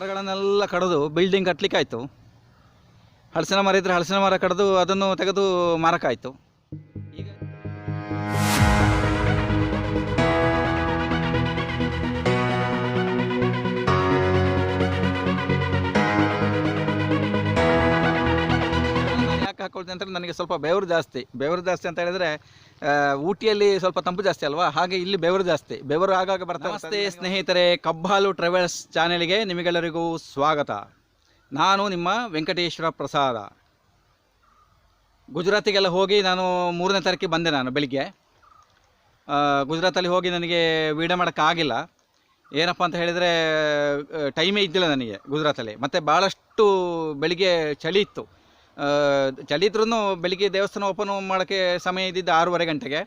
ಮರಗಳನ್ನೆಲ್ಲ ಕಡಿದು ಬಿಲ್ಡಿಂಗ್ ಕಟ್ಟಲಿಕ್ಕೆ ಆಯಿತು ಹಲಸಿನ ಮರ ಇದ್ದರೆ ಹಲಸಿನ ಮರ ಕಡಿದು ಅದನ್ನು ತೆಗೆದು ಮಾರಕ್ಕಾಯಿತು. ಈಗ ಯಾಕೆ ಹಾಕೊಳ್ತೀನಿ ಅಂದರೆ ನನಗೆ ಸ್ವಲ್ಪ ಬೆವರು ಜಾಸ್ತಿ. ಬೆವರು ಜಾಸ್ತಿ ಅಂತ ಹೇಳಿದರೆ ಊಟಿಯಲ್ಲಿ ಸ್ವಲ್ಪ ತಂಪು ಜಾಸ್ತಿ ಅಲ್ವಾ? ಹಾಗೆ ಇಲ್ಲಿ ಬೆವರು ಜಾಸ್ತಿ. ಬೆವರು ಆಗಾಗ ಬರ್ತಾ ನಮಸ್ತೆ ಸ್ನೇಹಿತರೆ ಕಬ್ಬಾಲು ಟ್ರಾವೆಲ್ಸ್ ಚಾನೆಲ್ಗೆ ನಿಮಗೆಲ್ಲರಿಗೂ ಸ್ವಾಗತ. ನಾನು ನಿಮ್ಮ ವೆಂಕಟೇಶ್ವರ ಪ್ರಸಾದ. ಗುಜರಾತಿಗೆಲ್ಲ ಹೋಗಿ ನಾನು ಮೂರನೇ ತಾರೀಕಿಗೆ ಬಂದೆ ನಾನು ಬೆಳಿಗ್ಗೆ. ಗುಜರಾತಲ್ಲಿ ಹೋಗಿ ನನಗೆ ವೀಡಿಯೋ ಮಾಡೋಕ್ಕಾಗಿಲ್ಲ ಏನಪ್ಪ ಅಂತ ಹೇಳಿದರೆ ಟೈಮೇ ಇದ್ದಿಲ್ಲ ನನಗೆ ಗುಜರಾತಲ್ಲಿ. ಮತ್ತು ಭಾಳಷ್ಟು ಬೆಳಿಗ್ಗೆ ಚಳಿ ಇತ್ತು. ಇದ್ರೂ ಬೆಳಿಗ್ಗೆ ದೇವಸ್ಥಾನ ಓಪನ್ ಮಾಡೋಕ್ಕೆ ಸಮಯ ಇದ್ದಿದ್ದು ಆರೂವರೆ ಗಂಟೆಗೆ.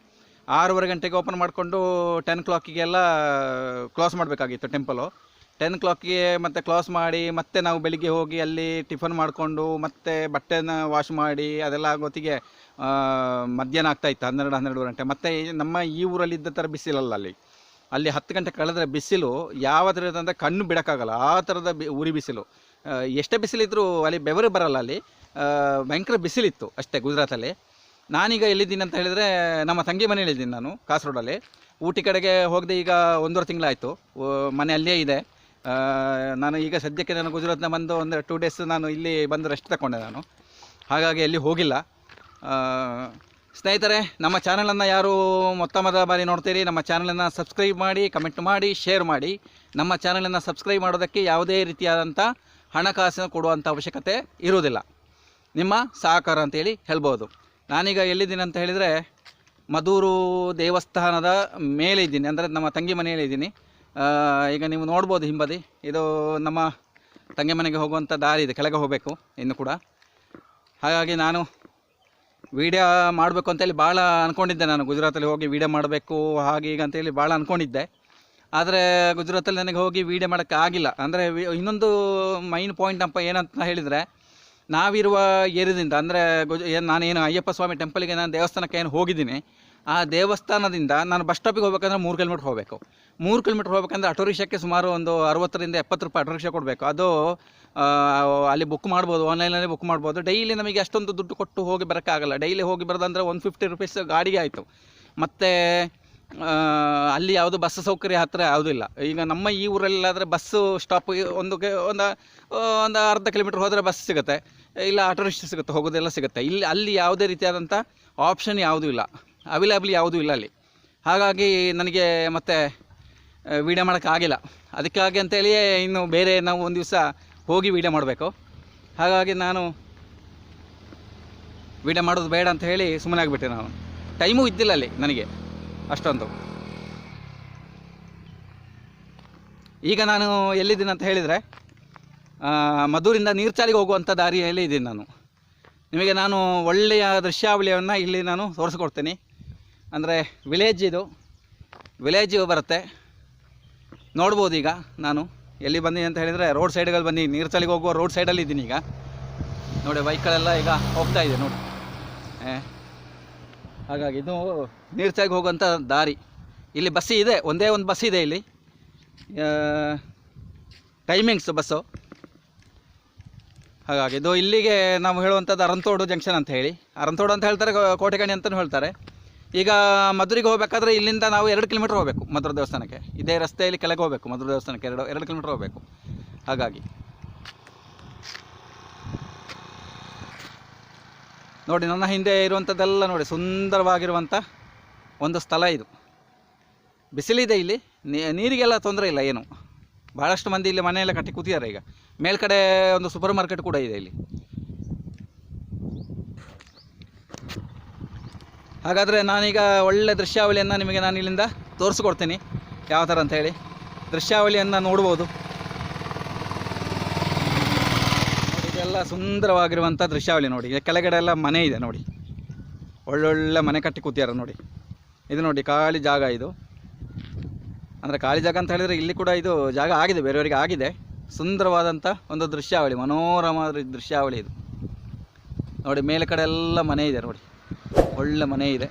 ಆರೂವರೆ ಗಂಟೆಗೆ ಓಪನ್ ಮಾಡಿಕೊಂಡು ಟೆನ್ ಕ್ಲಾಕಿಗೆಲ್ಲ ಕ್ಲೋಸ್ ಮಾಡಬೇಕಾಗಿತ್ತು ಟೆಂಪಲು ಟೆನ್ ಕ್ಲಾಕಿಗೆ ಮತ್ತೆ ಕ್ಲೋಸ್ ಮಾಡಿ, ಮತ್ತೆ ನಾವು ಬೆಳಿಗ್ಗೆ ಹೋಗಿ ಅಲ್ಲಿ ಟಿಫನ್ ಮಾಡಿಕೊಂಡು, ಮತ್ತೆ ಬಟ್ಟೆನ ವಾಶ್ ಮಾಡಿ, ಅದೆಲ್ಲ ಆಗೋತಿಗೆ ಮಧ್ಯಾಹ್ನ ಆಗ್ತಾ ಇತ್ತು, ಹನ್ನೆರಡು ಹನ್ನೆರಡು ಗಂಟೆ. ಮತ್ತೆ ನಮ್ಮ ಈ ಊರಲ್ಲಿ ಇದ್ದ ಥರ ಬಿಸಿಲಲ್ಲ ಅಲ್ಲಿ. ಅಲ್ಲಿ ಹತ್ತು ಗಂಟೆ ಕಳೆದ್ರೆ ಬಿಸಿಲು ಯಾವ ಕಣ್ಣು ಬಿಡೋಕ್ಕಾಗಲ್ಲ. ಆ ಥರದ ಬಿ, ಉರಿ ಬಿಸಿಲು. ಎಷ್ಟೇ ಬಿಸಿಲಿದ್ದರೂ ಅಲ್ಲಿ ಬೆವರು ಬರಲ್ಲ ಅಲ್ಲಿ. ಭಯಂಕರ ಬಿಸಿಲಿತ್ತು ಅಷ್ಟೇ ಗುಜರಾತಲ್ಲಿ. ನಾನೀಗ ಎಲ್ಲಿದ್ದೀನಿ ಅಂತ ಹೇಳಿದರೆ ನಮ್ಮ ತಂಗಿ ಮನೆಯಲ್ಲಿದ್ದೀನಿ ನಾನು ಕಾಸರೋಡಲ್ಲಿ ಊಟಿ ಕಡೆಗೆ ಹೋಗದೆ ಈಗ ಒಂದೂವರೆ ತಿಂಗಳಾಯಿತು. ಮನೆ ಅಲ್ಲೇ ಇದೆ. ನಾನು ಈಗ ಸದ್ಯಕ್ಕೆ ನಾನು ಗುಜರಾತ್ನ ಬಂದು ಒಂದು ಟೂ ಡೇಸ್ ನಾನು ಇಲ್ಲಿ ಬಂದು ರೆಸ್ಟ್ ತಗೊಂಡೆ ನಾನು. ಹಾಗಾಗಿ ಎಲ್ಲಿ ಹೋಗಿಲ್ಲ. ಸ್ನೇಹಿತರೆ, ನಮ್ಮ ಚಾನಲನ್ನು ಯಾರು ಮೊತ್ತ ಮೊದಲ ಬಾರಿ ನೋಡ್ತೀರಿ, ನಮ್ಮ ಚಾನಲನ್ನು ಸಬ್ಸ್ಕ್ರೈಬ್ ಮಾಡಿ ಕಮೆಂಟ್ ಮಾಡಿ ಶೇರ್ ಮಾಡಿ. ನಮ್ಮ ಚಾನಲನ್ನು ಸಬ್ಸ್ಕ್ರೈಬ್ ಮಾಡೋದಕ್ಕೆ ಯಾವುದೇ ರೀತಿಯಾದಂಥ ಹಣಕಾಸಿನ ಕೊಡುವಂಥ ಅವಶ್ಯಕತೆ ಇರುವುದಿಲ್ಲ. ನಿಮ್ಮ ಸಹಕಾರ ಅಂತೇಳಿ ಹೇಳ್ಬೋದು. ನಾನೀಗ ಎಲ್ಲಿದ್ದೀನಿ ಅಂತ ಹೇಳಿದರೆ ಮಧೂರು ದೇವಸ್ಥಾನದ ಮೇಲೆ ಇದ್ದೀನಿ ಅಂದರೆ ನಮ್ಮ ತಂಗಿ ಮನೆಯಲ್ಲಿ ಇದ್ದೀನಿ. ಈಗ ನೀವು ನೋಡ್ಬೋದು ಹಿಂಬದಿ. ಇದು ನಮ್ಮ ತಂಗಿ ಮನೆಗೆ ಹೋಗುವಂಥ ದಾರಿ ಇದೆ. ಕೆಳಗೆ ಹೋಗಬೇಕು ಇನ್ನು ಕೂಡ. ಹಾಗಾಗಿ ನಾನು ವೀಡಿಯೋ ಮಾಡಬೇಕು ಅಂತೇಳಿ ಭಾಳ ಅಂದ್ಕೊಂಡಿದ್ದೆ ನಾನು. ಗುಜರಾತಲ್ಲಿ ಹೋಗಿ ವೀಡಿಯೋ ಮಾಡಬೇಕು, ಹಾಗೆ ಈಗ ಅಂತೇಳಿ ಭಾಳ ಅಂದ್ಕೊಂಡಿದ್ದೆ ಆದರೆ ಗುಜರಾತಲ್ಲಿ ನನಗೆ ಹೋಗಿ ವೀಡಿಯೋ ಮಾಡೋಕ್ಕೆ ಆಗಿಲ್ಲ. ಅಂದರೆ ಇನ್ನೊಂದು ಮೈನ್ ಪಾಯಿಂಟ್ ಅಪ್ಪ ಏನಂತ ಹೇಳಿದರೆ, ನಾವಿರುವ ಏರಿಯಾದಿಂದ, ಅಂದರೆ ಗುಜ ಏನು ನಾನೇನು ಅಯ್ಯಪ್ಪ ಸ್ವಾಮಿ ಟೆಂಪಲ್ಗೆ ನಾನು ದೇವಸ್ಥಾನಕ್ಕೆ ಏನು ಹೋಗಿದ್ದೀನಿ, ಆ ದೇವಸ್ಥಾನದಿಂದ ನಾನು ಬಸ್ ಸ್ಟಾಪಿಗೆ ಹೋಗ್ಬೇಕಂದ್ರೆ ಮೂರು ಕಿಲೋಮೀಟ್ರ್ ಹೋಗಬೇಕು. ಮೂರು ಕಿಲೋಮೀಟ್ರ್ ಹೋಗ್ಬೇಕಂದ್ರೆ ಆಟೋ ರಿಕ್ಷಾಕ್ಕೆ ಸುಮಾರು ಒಂದು ಅರವತ್ತರಿಂದ ಎಪ್ಪತ್ತು ರೂಪಾಯಿ ಆಟೋ ರಿಕ್ಷಾ ಕೊಡಬೇಕು. ಅದು ಅಲ್ಲಿ ಬುಕ್ ಮಾಡ್ಬೋದು ಆನ್ಲೈನಲ್ಲಿ ಬುಕ್ ಮಾಡ್ಬೋದು. ಡೈಲಿ ನಮಗೆ ಅಷ್ಟೊಂದು ದುಡ್ಡು ಕೊಟ್ಟು ಹೋಗಿ ಬರೋಕ್ಕಾಗಲ್ಲ. ಡೈಲಿ ಹೋಗಿ ಬರೋದಂದ್ರೆ ಒಂದು ಫಿಫ್ಟಿ ರುಪೀಸ್ ಗಾಡಿಗೆ ಆಯಿತು. ಮತ್ತು ಅಲ್ಲಿ ಯಾವುದು ಬಸ್ ಸೌಕರ್ಯ ಹತ್ತಿರ ಯಾವುದೂ ಇಲ್ಲ. ಈಗ ನಮ್ಮ ಈ ಊರಲ್ಲಾದರೆ ಬಸ್ಸು ಸ್ಟಾಪ್ ಒಂದು ಒಂದು ಒಂದು ಅರ್ಧ ಕಿಲೋಮೀಟ್ರ್ ಹೋದರೆ ಬಸ್ ಸಿಗುತ್ತೆ. ಇಲ್ಲ ಆಟೋ ರಿಕ್ಷಾ ಸಿಗುತ್ತೆ, ಹೋಗೋದೆಲ್ಲ ಸಿಗುತ್ತೆ. ಇಲ್ಲಿ ಅಲ್ಲಿ ಯಾವುದೇ ರೀತಿಯಾದಂಥ ಆಪ್ಷನ್ ಯಾವುದೂ ಇಲ್ಲ. ಅವೈಲೇಬಲ್ ಯಾವುದೂ ಇಲ್ಲ ಅಲ್ಲಿ. ಹಾಗಾಗಿ ನನಗೆ ಮತ್ತೆ ವೀಡಿಯೋ ಮಾಡೋಕ್ಕಾಗಿಲ್ಲ ಅದಕ್ಕಾಗಿ ಅಂತೇಳಿಯೇ ಇನ್ನು ಬೇರೆ ನಾವು ಒಂದು ದಿವಸ ಹೋಗಿ ವೀಡಿಯೋ ಮಾಡಬೇಕು. ಹಾಗಾಗಿ ನಾನು ವೀಡಿಯೋ ಮಾಡೋದು ಬೇಡ ಅಂತ ಹೇಳಿ ಸುಮ್ಮನೆ ಆಗಿಬಿಟ್ಟೆ ನಾನು. ಟೈಮೂ ಇದ್ದಿಲ್ಲ ಅಲ್ಲಿ ನನಗೆ. ಅಷ್ಟೊಂದು. ಈಗ ನಾನು ಎಲ್ಲಿದ್ದೀನಿ ಅಂತ ಹೇಳಿದರೆ ಮಧುರಿಂದ ನೀರ್ಚಾಲಿಗೆ ಹೋಗುವಂಥ ದಾರಿಯಲ್ಲಿ ಇದ್ದೀನಿ ನಾನು. ನಿಮಗೆ ನಾನು ಒಳ್ಳೆಯ ದೃಶ್ಯಾವಳಿಯನ್ನು ಇಲ್ಲಿ ನಾನು ತೋರಿಸ್ಕೊಡ್ತೀನಿ. ಅಂದರೆ ವಿಲೇಜ್ ಇದು. ವಿಲೇಜ್ ಬರುತ್ತೆ. ನೋಡ್ಬೋದು ಈಗ ನಾನು. ಎಲ್ಲಿ ಬಂದೀನಿ ಅಂತ ಹೇಳಿದರೆ ರೋಡ್ ಸೈಡ್ಗಳು ನೀರು ನೀರ್ಚಾಲಿಗೆ ಹೋಗುವ ರೋಡ್ ಸೈಡಲ್ಲಿ ಇದ್ದೀನಿ ಈಗ. ನೋಡಿ ಬೈಕ್ಗಳೆಲ್ಲ ಈಗ ಹೋಗ್ತಾ ಇದೆ, ನೋಡಿ. ಹಾಗಾಗಿ ಇದು ನೀರ್ಚಾಗಿ ಹೋಗುವಂಥ ದಾರಿ. ಇಲ್ಲಿ ಬಸ್ ಇದೆ, ಒಂದೇ ಒಂದು ಬಸ್ ಇದೆ ಇಲ್ಲಿ. Timings bus. ಹಾಗಾಗಿ ಇದು ಇಲ್ಲಿಗೆ ನಾವು ಹೇಳುವಂಥದ್ದು ಅರಂತೋಡು ಜಂಕ್ಷನ್ ಅಂತ ಹೇಳಿ. ಅರಂತೋಡು ಅಂತ ಹೇಳ್ತಾರೆ ಕೋಟೆಗಣಿ ಅಂತಲೂ ಹೇಳ್ತಾರೆ. ಈಗ ಮಧುರಿಗೆ ಹೋಗಬೇಕಾದ್ರೆ ಇಲ್ಲಿಂದ ನಾವು ಎರಡು ಕಿಲೋಮೀಟ್ರ್ ಹೋಗಬೇಕು ಮಧುರ ದೇವಸ್ಥಾನಕ್ಕೆ. ಇದೇ ರಸ್ತೆಯಲ್ಲಿ ಕೆಳಗೆ ಹೋಗಬೇಕು ಮಧುರ ದೇವಸ್ಥಾನಕ್ಕೆ ಎರಡು ಎರಡು ಕಿಲೋಮೀಟ್ರ್ ಹೋಗಬೇಕು. ಹಾಗಾಗಿ ನೋಡಿ, ನನ್ನ ಹಿಂದೆ ಇರುವಂಥದ್ದೆಲ್ಲ ನೋಡಿ, ಸುಂದರವಾಗಿರುವಂಥ ಒಂದು ಸ್ಥಳ ಇದು. ಬಿಸಿಲಿದೆ ಇಲ್ಲಿ ನೀರಿಗೆಲ್ಲ ತೊಂದರೆ ಇಲ್ಲ ಏನು. ಭಾಳಷ್ಟು ಮಂದಿ ಇಲ್ಲಿ ಮನೆಯೆಲ್ಲ ಕಟ್ಟಿ ಕೂತಿದ್ದಾರೆ ಈಗ. ಮೇಲ್ಕಡೆ ಒಂದು ಸೂಪರ್ ಮಾರ್ಕೆಟ್ ಕೂಡ ಇದೆ ಇಲ್ಲಿ. ಹಾಗಾದರೆ ನಾನೀಗ ಒಳ್ಳೆ ದೃಶ್ಯಾವಳಿಯನ್ನು ನಿಮಗೆ ನಾನು ಇಲ್ಲಿಂದ ತೋರಿಸ್ಕೊಡ್ತೀನಿ. ಯಾವ ಥರ ಅಂತ ಹೇಳಿ. ದೃಶ್ಯಾವಳಿಯನ್ನು ನೋಡ್ಬೋದು. ಇದೆಲ್ಲ ಸುಂದರವಾಗಿರುವಂಥ ದೃಶ್ಯಾವಳಿ ನೋಡಿ. ಕೆಳಗಡೆ ಎಲ್ಲ ಮನೆ ಇದೆ ನೋಡಿ. ಒಳ್ಳೊಳ್ಳೆ ಮನೆ ಕಟ್ಟಿ ಕೂತಿದ್ದಾರೆ ನೋಡಿ. ಇದು ನೋಡಿ ಖಾಲಿ ಜಾಗ ಇದು. ಅಂದರೆ ಖಾಲಿ ಜಾಗ ಅಂತ ಹೇಳಿದರೆ ಇಲ್ಲಿ ಕೂಡ ಇದು ಜಾಗ ಆಗಿದೆ, ಬೇರೆಯವರಿಗೆ ಆಗಿದೆ. ಸುಂದರವಾದಂಥ ಒಂದು ದೃಶ್ಯಾವಳಿ, ಮನೋರಮ ದೃಶ್ಯಾವಳಿ ಇದು. ನೋಡಿ, ಮೇಲೆ ಕಡೆ ಎಲ್ಲ ಮನೆ ಇದೆ ನೋಡಿ. ಒಳ್ಳೆ ಮನೆ ಇದೆ.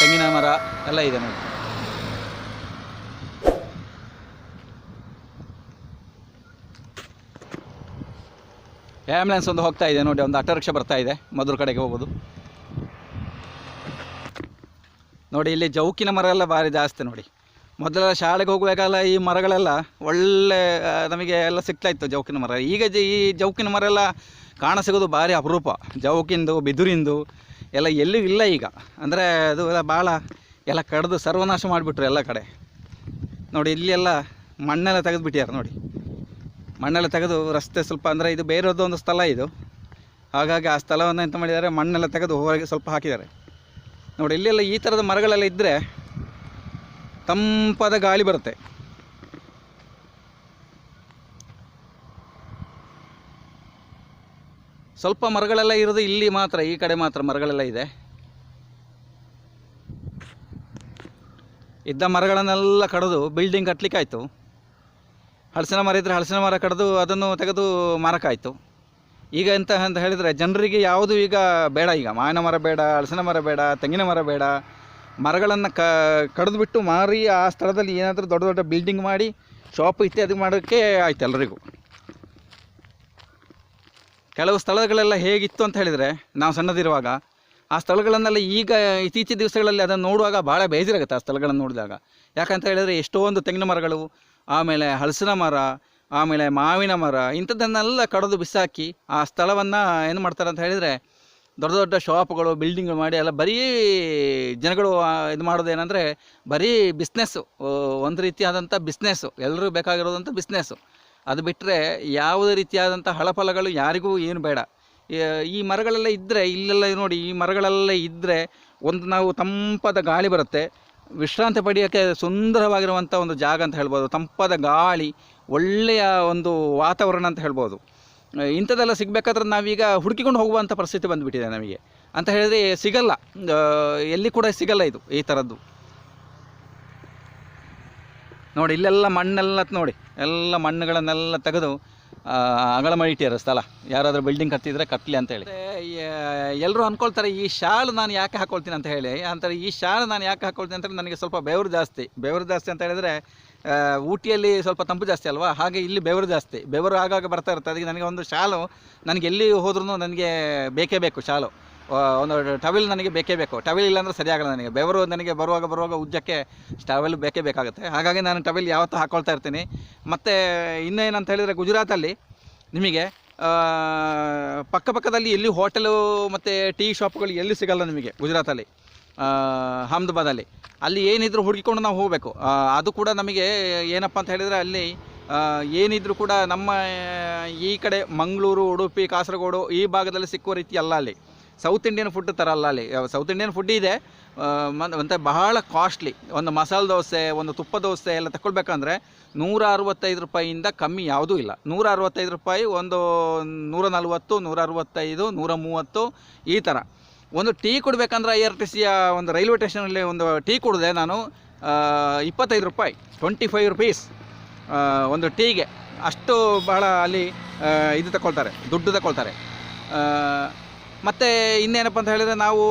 ತೆಂಗಿನ ಮರ ಎಲ್ಲ ಇದೆ ನೋಡಿ. ಆ್ಯಂಬುಲೆನ್ಸ್ ಒಂದು ಹೋಗ್ತಾ ಇದೆ ನೋಡಿ, ಒಂದು ಆಟೋ ರಿಕ್ಷಾ ಬರ್ತಾ ಇದೆ, ಮಧುರ ಕಡೆಗೆ ಹೋಗೋದು. ನೋಡಿ, ಇಲ್ಲಿ ಜೌಕಿನ ಮರ ಎಲ್ಲ ಭಾರಿ ಜಾಸ್ತಿ ನೋಡಿ. ಮೊದಲೆಲ್ಲ ಶಾಲೆಗೆ ಹೋಗುವಾಗೆಲ್ಲ ಈ ಮರಗಳೆಲ್ಲ ಒಳ್ಳೆ ನಮಗೆ ಎಲ್ಲ ಸಿಗ್ತಾ ಇತ್ತು ಜೌಕಿನ ಮರ. ಈಗ ಈ ಜೌಕಿನ ಮರ ಎಲ್ಲ ಕಾಣ ಸಿಗೋದು ಭಾರಿ ಅಪರೂಪ. ಜೌಕಿಂದು, ಬಿದುರಿಂದು, ಎಲ್ಲ ಎಲ್ಲೂ ಇಲ್ಲ ಈಗ. ಅಂದರೆ ಅದು ಎಲ್ಲ ಭಾಳ ಎಲ್ಲ ಕಡಿದು ಸರ್ವನಾಶ ಮಾಡಿಬಿಟ್ರು ಎಲ್ಲ ಕಡೆ. ನೋಡಿ ಇಲ್ಲಿ ಎಲ್ಲ ಮಣ್ಣೆಲ್ಲ ತೆಗೆದುಬಿಟ್ಟಿದ್ದಾರೆ ನೋಡಿ. ಮಣ್ಣೆಲ್ಲ ತೆಗೆದು ರಸ್ತೆ ಸ್ವಲ್ಪ ಅಂದರೆ ಇದು ಬೇರೆಯದ್ದು ಒಂದು ಸ್ಥಳ ಇದು. ಹಾಗಾಗಿ ಆ ಸ್ಥಳವನ್ನು ಎಂತ ಮಾಡಿದ್ದಾರೆ, ಮಣ್ಣೆಲ್ಲ ತೆಗೆದು ಹೊರಗೆ ಸ್ವಲ್ಪ ಹಾಕಿದ್ದಾರೆ. ನೋಡಿ, ಇಲ್ಲೆಲ್ಲ ಈ ಥರದ ಮರಗಳೆಲ್ಲ ಇದ್ದರೆ ತಂಪಾದ ಗಾಳಿ ಬರುತ್ತೆ. ಸ್ವಲ್ಪ ಮರಗಳೆಲ್ಲ ಇರೋದು ಇಲ್ಲಿ ಮಾತ್ರ, ಈ ಕಡೆ ಮಾತ್ರ ಮರಗಳೆಲ್ಲ ಇದೆ. ಇದ್ದ ಮರಗಳನ್ನೆಲ್ಲ ಕಡಿದು ಬಿಲ್ಡಿಂಗ್ ಕಟ್ಟಲಿಕ್ಕಾಯಿತು ಹಲಸಿನ ಮರ ಇದ್ದರೆ ಹಲಸಿನ ಮರ ಕಡಿದು ಅದನ್ನು ತೆಗೆದು ಮಾರಕ್ಕಾಯಿತು ಈಗ ಎಂತ ಅಂತ ಹೇಳಿದರೆ ಜನರಿಗೆ ಯಾವುದು ಈಗ ಬೇಡ ಈಗ. ಮಾವಿನ ಮರ ಬೇಡ, ಹಲಸಿನ ಮರ ಬೇಡ, ತೆಂಗಿನ ಮರ ಬೇಡ. ಮರಗಳನ್ನು ಕ, ಕಡಿದ್ಬಿಟ್ಟು ಮಾರಿ ಆ ಸ್ಥಳದಲ್ಲಿ ಏನಾದರೂ ದೊಡ್ಡ ದೊಡ್ಡ ಬಿಲ್ಡಿಂಗ್ ಮಾಡಿ ಶಾಪ್ ಇತ್ಯಾದಿ ಮಾಡೋಕ್ಕೆ ಆಯ್ತು ಎಲ್ಲರಿಗೂ ಕೆಲವು ಸ್ಥಳಗಳೆಲ್ಲ ಹೇಗಿತ್ತು ಅಂತ ಹೇಳಿದರೆ, ನಾವು ಸಣ್ಣದಿರುವಾಗ, ಆ ಸ್ಥಳಗಳನ್ನೆಲ್ಲ ಈಗ ಇತ್ತೀಚಿನ ದಿವಸಗಳಲ್ಲಿ ಅದನ್ನು ನೋಡುವಾಗ ಭಾಳ ಬೇಜಾರಾಗುತ್ತೆ ಆ ಸ್ಥಳಗಳನ್ನು ನೋಡಿದಾಗ. ಯಾಕಂತ ಹೇಳಿದರೆ ಒಂದು ತೆಂಗಿನ ಮರಗಳು ಆಮೇಲೆ ಹಲಸಿನ ಮರ, ಆಮೇಲೆ ಮಾವಿನ ಮರ, ಇಂಥದ್ದನ್ನೆಲ್ಲ ಕಡಿದು ಬಿಸಾಕಿ ಆ ಸ್ಥಳವನ್ನು ಏನು ಮಾಡ್ತಾರೆ ಅಂತ ಹೇಳಿದರೆ ದೊಡ್ಡ ದೊಡ್ಡ ಶಾಪ್ಗಳು ಬಿಲ್ಡಿಂಗ್ ಮಾಡಿ ಎಲ್ಲ ಬರೀ ಜನಗಳು ಇದು ಇದು ಮಾಡೋದೇನೆಂದರೆ ಬರೀ ಬಿಸ್ನೆಸ್ಸು ಒಂದು ರೀತಿಯಾದಂಥ ಬಿಸ್ನೆಸ್ಸು ಎಲ್ಲರೂ ಬೇಕಾಗಿರೋದಂಥ ಬಿಸ್ನೆಸ್ಸು ಅದು ಬಿಟ್ಟರೆ ಯಾವುದೇ ರೀತಿಯಾದಂಥ ಹಳಫಲಗಳು ಯಾರಿಗೂ ಏನು ಬೇಡ. ಈ ಮರಗಳೆಲ್ಲ ಇದ್ದರೆ ಇಲ್ಲೆಲ್ಲ ನೋಡಿ, ಈ ಮರಗಳೆಲ್ಲ ಇದ್ದರೆ ಒಂದು ನಾವು ತಂಪಾದ ಗಾಳಿ ಬರುತ್ತೆ. ವಿಶ್ರಾಂತಿ ಪಡೆಯೋಕ್ಕೆ ಸುಂದರವಾಗಿರುವಂಥ ಒಂದು ಜಾಗ ಅಂತ ಹೇಳ್ಬೋದು. ತಂಪಾದ ಗಾಳಿ, ಒಳ್ಳೆಯ ಒಂದು ವಾತಾವರಣ ಅಂತ ಹೇಳ್ಬೋದು. ಇಂಥದ್ದೆಲ್ಲ ಸಿಗಬೇಕಾದ್ರೆ ನಾವೀಗ ಹುಡುಕಿಕೊಂಡು ಹೋಗುವಂಥ ಪರಿಸ್ಥಿತಿ ಬಂದುಬಿಟ್ಟಿದೆ ನಮಗೆ. ಅಂತ ಹೇಳಿದರೆ ಸಿಗಲ್ಲ. ಎಲ್ಲಿ ಕೂಡ ಸಿಗಲ್ಲ ಇದು, ಈ ಥರದ್ದು ನೋಡಿ, ಇಲ್ಲೆಲ್ಲ ಮಣ್ಣೆಲ್ಲ ನೋಡಿ, ಎಲ್ಲ ಮಣ್ಣುಗಳನ್ನೆಲ್ಲ ತೆಗೆದು ಆ, ಇಟ್ಟಿರ ಸ್ಥಳ ಯಾರಾದರೂ ಬಿಲ್ಡಿಂಗ್ ಕಟ್ಟಿದ್ರೆ ಕಟ್ಟಲಿ ಅಂತ ಹೇಳಿ. ಎಲ್ಲರೂ ಅಂದ್ಕೊಳ್ತಾರೆ ಈ ಶಾಲು ನಾನು ಯಾಕೆ ಹಾಕೊಳ್ತೀನಿ ಅಂತ ಹೇಳಿ. ಅಂತಾರೆ ಈ ಶಾಲು ನಾನು ಯಾಕೆ ಹಾಕೊಳ್ತೀನಿ ಅಂತ ನನಗೆ ಸ್ವಲ್ಪ ಬೆವರು ಜಾಸ್ತಿ. ಬೆವರು ಜಾಸ್ತಿ ಅಂತ ಹೇಳಿದರೆ ಊಟಿಯಲ್ಲಿ ಸ್ವಲ್ಪ ತಂಪು ಜಾಸ್ತಿ ಅಲ್ವಾ? ಹಾಗೆ ಇಲ್ಲಿ ಬೆವರು ಜಾಸ್ತಿ. ಬೆವರು ಆಗಾಗ ಬರ್ತಾ ಇರುತ್ತೆ. ಅದಕ್ಕೆ ನನಗೆ ಒಂದು ಶಾಲು ನನಗೆ ಎಲ್ಲಿ ಹೋದ್ರೂ ನನಗೆ ಬೇಕೇ ಬೇಕು ಶಾಲು. ಒಂದು ಟವೆಲ್ ನನಗೆ ಬೇಕೇ ಬೇಕು. ಟವೆಲ್ ಇಲ್ಲಾಂದ್ರೆ ಸರಿಯಾಗಲ್ಲ ನನಗೆ. ಬೆವರು ನನಗೆ ಬರುವಾಗ ಬರುವಾಗ ಉಜ್ಜಕ್ಕೆ ಟವೆಲ್ ಬೇಕೇ ಬೇಕಾಗುತ್ತೆ. ಹಾಗಾಗಿ ನಾನು ಟವೆಲ್ ಯಾವತ್ತೂ ಹಾಕ್ಕೊಳ್ತಾ ಇರ್ತೀನಿ. ಮತ್ತು ಇನ್ನೇನಂತ ಹೇಳಿದರೆ ಗುಜರಾತಲ್ಲಿ ನಿಮಗೆ ಪಕ್ಕಪಕ್ಕದಲ್ಲಿ ಪಕ್ಕ ಪಕ್ಕದಲ್ಲಿ ಎಲ್ಲಿ ಹೋಟೆಲು ಮತ್ತು ಟೀ ಶಾಪ್ಗಳು ಎಲ್ಲಿ ಸಿಗಲ್ಲ ನಿಮಗೆ ಗುಜರಾತಲ್ಲಿ ಅಹಮದಾಬಾದಲ್ಲಿ. ಅಲ್ಲಿ ಏನಿದ್ರು ಹುಡುಕಿಕೊಂಡು ನಾವು ಹೋಗಬೇಕು. ಅದು ಕೂಡ ನಮಗೆ ಏನಪ್ಪ ಅಂತ ಹೇಳಿದರೆ ಅಲ್ಲಿ ಏನಿದ್ರು ಕೂಡ ನಮ್ಮ ಈ ಕಡೆ ಮಂಗಳೂರು, ಉಡುಪಿ, ಕಾಸರಗೋಡು ಈ ಭಾಗದಲ್ಲಿ ಸಿಕ್ಕುವ ರೀತಿ ಅಲ್ಲ ಅಲ್ಲಿ. ಸೌತ್ ಇಂಡಿಯನ್ ಫುಡ್ ಥರ ಅಲ್ಲ. ಅಲ್ಲಿ ಸೌತ್ ಇಂಡಿಯನ್ ಫುಡ್ ಇದೆ. ಮತ್ತು ಬಹಳ ಕಾಸ್ಟ್ಲಿ ಒಂದು ಮಸಾಲೆ ದೋಸೆ, ಒಂದು ತುಪ್ಪ ದೋಸೆ ಎಲ್ಲ ತಗೊಳ್ಬೇಕಂದ್ರೆ ನೂರ ಅರವತ್ತೈದು ರೂಪಾಯಿಯಿಂದ ಕಮ್ಮಿ ಯಾವುದೂ ಇಲ್ಲ. ನೂರ ಅರವತ್ತೈದು ರೂಪಾಯಿ ಒಂದು ನೂರ ನಲ್ವತ್ತು ನೂರ ಅರವತ್ತೈದು ನೂರ ಮೂವತ್ತು ಈ ಥರ. ಒಂದು ಟೀ ಕುಡಬೇಕಂದ್ರೆ ಐ ಆರ್ ಟಿ ಸಿಯ ಒಂದು ರೈಲ್ವೆ ಸ್ಟೇಷನಲ್ಲಿ ಒಂದು ಟೀ ಕುಡಿದೆ ನಾನು ಇಪ್ಪತ್ತೈದು ರೂಪಾಯಿ ಟ್ವೆಂಟಿ ಫೈವ್ ರುಪೀಸ್ ಒಂದು ಟೀಗೆ. ಅಷ್ಟು ಬಹಳ ಅಲ್ಲಿ ಇದು ತಗೊಳ್ತಾರೆ ದುಡ್ಡು ತಗೊಳ್ತಾರೆ ಮತ್ತು ಇನ್ನೇನಪ್ಪ ಅಂತ ಹೇಳಿದರೆ ನಾವು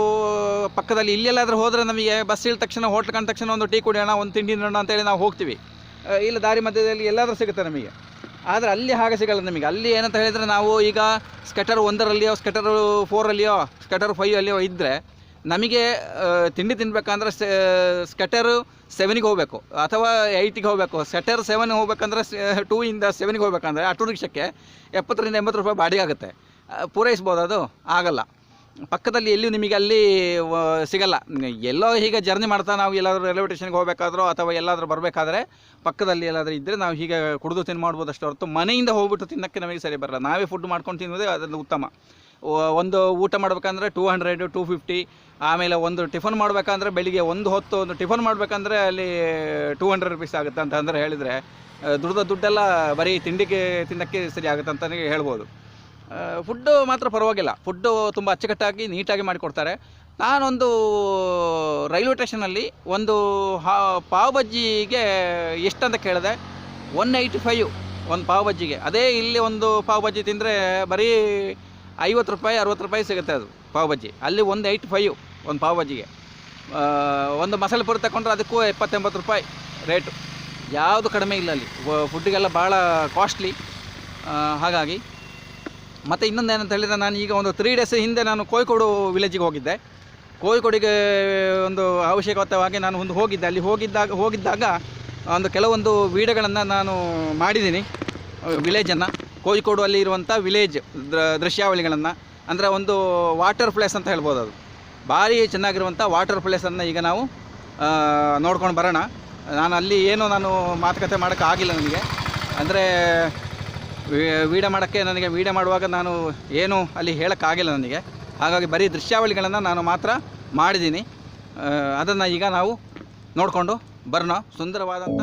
ಪಕ್ಕದಲ್ಲಿ ಇಲ್ಲೆಲ್ಲಾದರೂ ಹೋದರೆ ನಮಗೆ ಬಸ್ ಇಳಿದ ತಕ್ಷಣ ಹೋಟ್ಲ್ ಕಂಡ ತಕ್ಷಣ ಒಂದು ಟೀ ಕುಡಿಯೋಣ, ಒಂದು ತಿಂಡಿ ನೋಡೋಣ ಅಂತೇಳಿ ನಾವು ಹೋಗ್ತೀವಿ. ಇಲ್ಲ ದಾರಿ ಮಧ್ಯದಲ್ಲಿ ಎಲ್ಲಾದರೂ ಸಿಗುತ್ತೆ ನಮಗೆ. ಆದರೆ ಅಲ್ಲಿ ಹಾಗೆ ಸಿಗಲ್ಲ ನಮಗೆ. ಅಲ್ಲಿ ಏನಂತ ಹೇಳಿದರೆ ನಾವು ಈಗ ಸ್ಕೆಟರ್ ಒಂದರಲ್ಲಿಯೋ ಸ್ಕೆಟರ್ ಫೋರಲ್ಲಿಯೋ ಸ್ಕೆಟರ್ ಫೈವ್ ಅಲ್ಲಿಯೋ ಇದ್ದರೆ ನಮಗೆ ತಿಂಡಿ ತಿನ್ಬೇಕಂದ್ರೆ ಸ್ಕೆಟರು ಸೆವೆನಿಗೆ ಹೋಗಬೇಕು. ಅಥವಾ ಏಯ್ಟಿಗೆ ಹೋಗಬೇಕು. ಸೆಟರ್ ಸೆವೆನ್ ಹೋಗ್ಬೇಕಂದ್ರೆ ಟೂ ಇಂದ ಸೆವೆನಿಗೆ ಹೋಗ್ಬೇಕಂದ್ರೆ ಆಟೋ ರಿಕ್ಷಕ್ಕೆ ಎಪ್ಪತ್ತರಿಂದ ಎಂಬತ್ತು ರೂಪಾಯಿ ಬಾಡಿಗೆ ಆಗುತ್ತೆ. ಪೂರೈಸ್ಬೋದು ಅದು, ಆಗಲ್ಲ. ಪಕ್ಕದಲ್ಲಿ ಎಲ್ಲಿಯೂ ನಿಮಗೆ ಅಲ್ಲಿ ಸಿಗಲ್ಲ. ಎಲ್ಲೋ ಹೀಗೆ ಜರ್ನಿ ಮಾಡ್ತಾ ನಾವು ಎಲ್ಲಾದರೂ ರೈಲ್ವೆ ಸ್ಟೇಷನ್ಗೆ ಹೋಗಬೇಕಾದ್ರೂ ಅಥವಾ ಎಲ್ಲಾದರೂ ಬರಬೇಕಾದ್ರೆ ಪಕ್ಕದಲ್ಲಿ ಎಲ್ಲಾದರೂ ಇದ್ದರೆ ನಾವು ಹೀಗೆ ಕುಡಿದು ತಿನ್ನು ಮಾಡ್ಬೋದು ಅಷ್ಟು ಹೊರತು ಮನೆಯಿಂದ ಹೋಗ್ಬಿಟ್ಟು ತಿನ್ನೋಕ್ಕೆ ನಮಗೆ ಸರಿ ಬರಲ್ಲ. ನಾವೇ ಫುಡ್ ಮಾಡ್ಕೊಂಡು ತಿನ್ನೋದೇ ಅದನ್ನು ಉತ್ತಮ. ಒಂದು ಊಟ ಮಾಡ್ಬೇಕಂದ್ರೆ ಟೂ ಹಂಡ್ರೆಡು ಟೂ ಫಿಫ್ಟಿ ಆಮೇಲೆ ಒಂದು ಟಿಫನ್ ಮಾಡಬೇಕಂದ್ರೆ ಬೆಳಿಗ್ಗೆ ಒಂದು ಹೊತ್ತು ಒಂದು ಟಿಫನ್ ಮಾಡಬೇಕಂದ್ರೆ ಅಲ್ಲಿ ಟೂ ಹಂಡ್ರೆಡ್ ರುಪೀಸ್ ಆಗುತ್ತೆ ಅಂತ ಅಂದರೆ ಹೇಳಿದರೆ ದುಡ್ದ ದುಡ್ಡೆಲ್ಲ ಬರೀ ತಿಂಡಿಗೆ, ತಿನ್ನೋಕ್ಕೆ ಸರಿ ಆಗುತ್ತೆ ಅಂತಲೇ ಹೇಳ್ಬೋದು. ಫುಡ್ಡು ಮಾತ್ರ ಪರವಾಗಿಲ್ಲ. ಫುಡ್ಡು ತುಂಬ ಅಚ್ಚುಕಟ್ಟಾಗಿ, ನೀಟಾಗಿ ಮಾಡಿಕೊಡ್ತಾರೆ. ನಾನೊಂದು ರೈಲ್ವೆ ಸ್ಟೇಷನಲ್ಲಿ ಒಂದು ಹಾ, ಪಾವ್ ಬಜ್ಜಿಗೆ ಎಷ್ಟಂತ ಕೇಳಿದೆ? ಒನ್ ಏಯ್ಟಿ ಫೈವ್ ಒಂದು ಪಾವ್ ಬಜ್ಜಿಗೆ. ಅದೇ ಇಲ್ಲಿ ಒಂದು ಪಾವ್ ಬಜ್ಜಿ ತಿಂದರೆ ಬರೀ ಐವತ್ತು ರೂಪಾಯಿ, ಅರುವತ್ತು ರೂಪಾಯಿ ಸಿಗುತ್ತೆ ಅದು ಪಾವ್ ಬಜ್ಜಿ. ಅಲ್ಲಿ ಒಂದು ಏಯ್ಟಿ ಫೈವ್ ಒಂದು ಪಾವ್ ಬಜ್ಜಿಗೆ. ಒಂದು ಮಸಾಲೆ ಪುರಿ ತಗೊಂಡ್ರೆ ಅದಕ್ಕೂ ಎಪ್ಪತ್ತೆಂಬತ್ತು ರೂಪಾಯಿ ರೇಟು. ಯಾವುದು ಕಡಿಮೆ ಇಲ್ಲ ಅಲ್ಲಿ. ಫುಡ್ಡಿಗೆಲ್ಲ ಭಾಳ ಕಾಸ್ಟ್ಲಿ ಹಾಗಾಗಿ ಮತ್ತು ಇನ್ನೊಂದು ಏನಂತ ಹೇಳಿದರೆ ನಾನು ಈಗ ಒಂದು ತ್ರೀ ಡೇಸ್ ಹಿಂದೆ ನಾನು ಕೋಯಿಕೋಡು ವಿಲೇಜಿಗೆ ಹೋಗಿದ್ದೆ. ಕೋಯಿಕೋಡಿಗೆ ಒಂದು ಅವಶ್ಯಕತೆವಾಗಿ ನಾನು ಒಂದು ಹೋಗಿದ್ದೆ. ಅಲ್ಲಿ ಹೋಗಿದ್ದಾಗ ಹೋಗಿದ್ದಾಗ ಒಂದು ಕೆಲವೊಂದು ವಿಡಿಯೋಗಳನ್ನು ನಾನು ಮಾಡಿದ್ದೀನಿ. ವಿಲೇಜನ್ನು ಕೋಯಿಕೋಡು ಅಲ್ಲಿ ಇರುವಂಥ ವಿಲೇಜ್ ದೃಶ್ಯಾವಳಿಗಳನ್ನು. ಅಂದರೆ ಒಂದು ವಾಟರ್ ಪ್ಲೇಸ್ ಅಂತ ಹೇಳ್ಬೋದು ಅದು. ಭಾರಿ ಚೆನ್ನಾಗಿರುವಂಥ ವಾಟರ್ ಪ್ಲೇಸನ್ನು ಈಗ ನಾವು ನೋಡ್ಕೊಂಡು ಬರೋಣ. ನಾನು ಅಲ್ಲಿ ಏನು ನಾನು ಮಾತುಕತೆ ಮಾಡೋಕ್ಕಾಗಿಲ್ಲ ನನಗೆ. ಅಂದರೆ ವೀಡಿಯೋ ಮಾಡೋಕ್ಕೆ ನನಗೆ ವೀಡಿಯೋ ಮಾಡುವಾಗ ನಾನು ಏನು ಅಲ್ಲಿ ಹೇಳೋಕ್ಕಾಗಿಲ್ಲ ನನಗೆ. ಹಾಗಾಗಿ ಬರೀ ದೃಶ್ಯಾವಳಿಗಳನ್ನು ನಾನು ಮಾತ್ರ ಮಾಡಿದ್ದೀನಿ. ಅದನ್ನು ಈಗ ನಾವು ನೋಡಿಕೊಂಡು ಬರೋಣ. ಸುಂದರವಾದಂಥ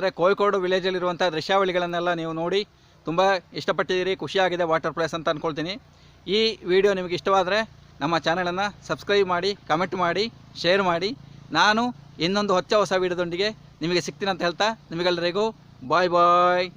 ಹಾಗಾದರೆ ಕೋഴിಕೋಡು ವಿಲೇಜಲ್ಲಿರುವಂಥ ದೃಶ್ಯಾವಳಿಗಳನ್ನೆಲ್ಲ ನೀವು ನೋಡಿ ತುಂಬ ಇಷ್ಟಪಟ್ಟಿದ್ದೀರಿ, ಖುಷಿಯಾಗಿದೆ ವಾಟರ್ ಪ್ಲೇಸ್ ಅಂತ ಅಂದ್ಕೊಳ್ತೀನಿ ಈ ವಿಡಿಯೋ ನಿಮಗೆ ಇಷ್ಟವಾದರೆ ನಮ್ಮ ಚಾನಲನ್ನು ಸಬ್ಸ್ಕ್ರೈಬ್ ಮಾಡಿ, ಕಮೆಂಟ್ ಮಾಡಿ, ಶೇರ್ ಮಾಡಿ. ನಾನು ಇನ್ನೊಂದು ಹೊಚ್ಚ ಹೊಸ ವಿಡಿಯೋದೊಂದಿಗೆ ನಿಮಗೆ ಸಿಗ್ತೀನಂತ ಹೇಳ್ತಾ ನಿಮಗೆಲ್ಲರಿಗೂ ಬಾಯ್ ಬಾಯ್.